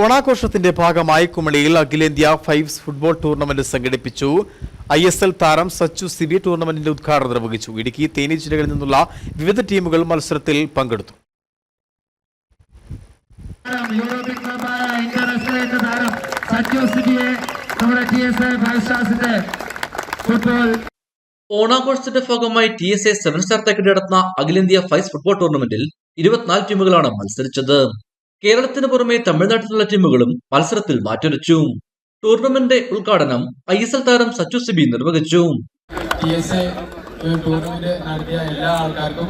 ഓണാഘോഷത്തിന്റെ ഭാഗമായി കുമളിയിൽ അഖിലേന്ത്യാ ഫൈവ്സ് ഫുട്ബോൾ ടൂർണമെന്റ് സംഘടിപ്പിച്ചു. ഐ എസ് എൽ താരം സച്ചു സിബി ടൂർണമെന്റിന്റെ ഉദ്ഘാടനം നിർവഹിച്ചു. ഇടുക്കി തേനി ജില്ലകളിൽ നിന്നുള്ള വിവിധ ടീമുകൾ മത്സരത്തിൽ പങ്കെടുത്തു. ഓണാഘോഷത്തിന്റെ ഭാഗമായി T S A seven star Thekkady നടത്തുന്ന അഖിലേന്ത്യാ ഫൈസ് ഫുട്ബോൾ ടൂർണമെന്റിൽ ഇരുപത്തിനാല് ടീമുകളാണ് മത്സരിച്ചത്. കേരളത്തിന് പുറമെ തമിഴ്നാട്ടിലുള്ള ടീമുകളും മത്സരത്തിൽ മാറ്റുരച്ചു. ടൂർണമെന്റ് ഉദ്ഘാടനം ഐ എസ് എൽ താരം സച്ചു സിബി നിർവഹിച്ചു. ടൂർണമെന്റ് എല്ലാ ആൾക്കാർക്കും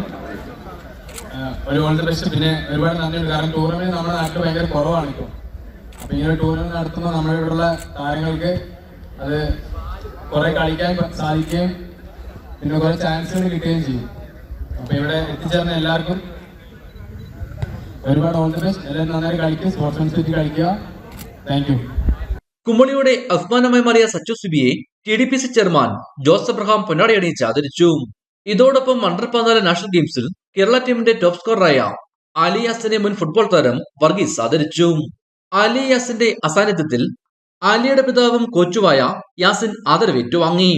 ഒരു ഓൾ ദി ബെസ്റ്റ് പിന്നെ ഒരുപാട് കാരണം ഭയങ്കര കുറവാണ് അപ്പൊ ഇങ്ങനെ ടൂർണമെന്റ് നടത്തുമ്പോൾ നമ്മുടെ ഇവിടെയുള്ള താരങ്ങൾക്ക് അത് കുറെ കളിക്കാൻ സാധിക്കുകയും പിന്നെ കുറെ ചാൻസുകൾ കിട്ടുകയും ചെയ്യും. അപ്പൊ ഇവിടെ എത്തിച്ചേർന്ന എല്ലാവർക്കും ഒരുപാട് ഓൾ ദി ബെസ്റ്റ് എല്ലാവരും നന്നായി കളിക്കുക സ്പോർട്സ്മാൻ സ്പിരിറ്റ് കളിക്കുക. താങ്ക് യു കുമളിയുടെ അഭിമാനമായി മാറിയ Sachu സിബിയെ T D P C chairman Jose Abraham പൊന്നാടി അണിയിച്ച് ആദരിച്ചു. ഇതോടൊപ്പം അണ്ടർ പതിനാല് നാഷണൽ ഗെയിംസിൽ കേരള ടീമിന്റെ ടോപ്പ് സ്കോററായ ആലിയാസിനെ മുൻ ഫുട്ബോൾ താരം വർഗീസ് ആദരിച്ചു. ആലിയാസിന്റെ അസാന്നിധ്യത്തിൽ ആലിയുടെ പിതാവും കോച്ചുമായ യാസിൻ ആദരവേറ്റുവാങ്ങി.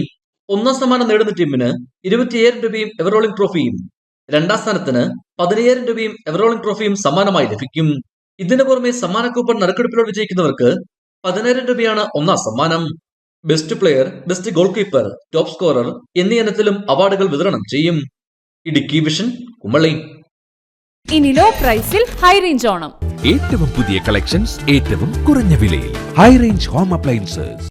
ഒന്നാം സമ്മാനം നേടുന്ന ടീമിന് ഇരുപത്തിയേഴ് രൂപയും എവറോളിംഗ് ട്രോഫിയും രണ്ടാം സ്ഥാനത്തിന് പതിനയ്യായിരം രൂപയും എവറോളിംഗ് ട്രോഫിയും സമ്മാനമായി ലഭിക്കും. ഇതിനു പുറമെ സമ്മാന കൂപ്പൺ നറുക്കെടുപ്പിലൂടെ വിജയിക്കുന്നവർക്ക് പതിനായിരം രൂപയാണ് ഒന്നാം സമ്മാനം. Best player best goalkeeper top scorer എന്നീ ഇനത്തിലും അവാർഡുകൾ വിതരണം ചെയ്യും. ഇടുക്കി വിഷൻ കുമളി. ഇനി ലോ പ്രൈസിൽ ഹൈ റേഞ്ച് ഓണം. ഏറ്റവും പുതിയ കളക്ഷൻസ് ഏറ്റവും കുറഞ്ഞ വിലയിൽ. High range home appliances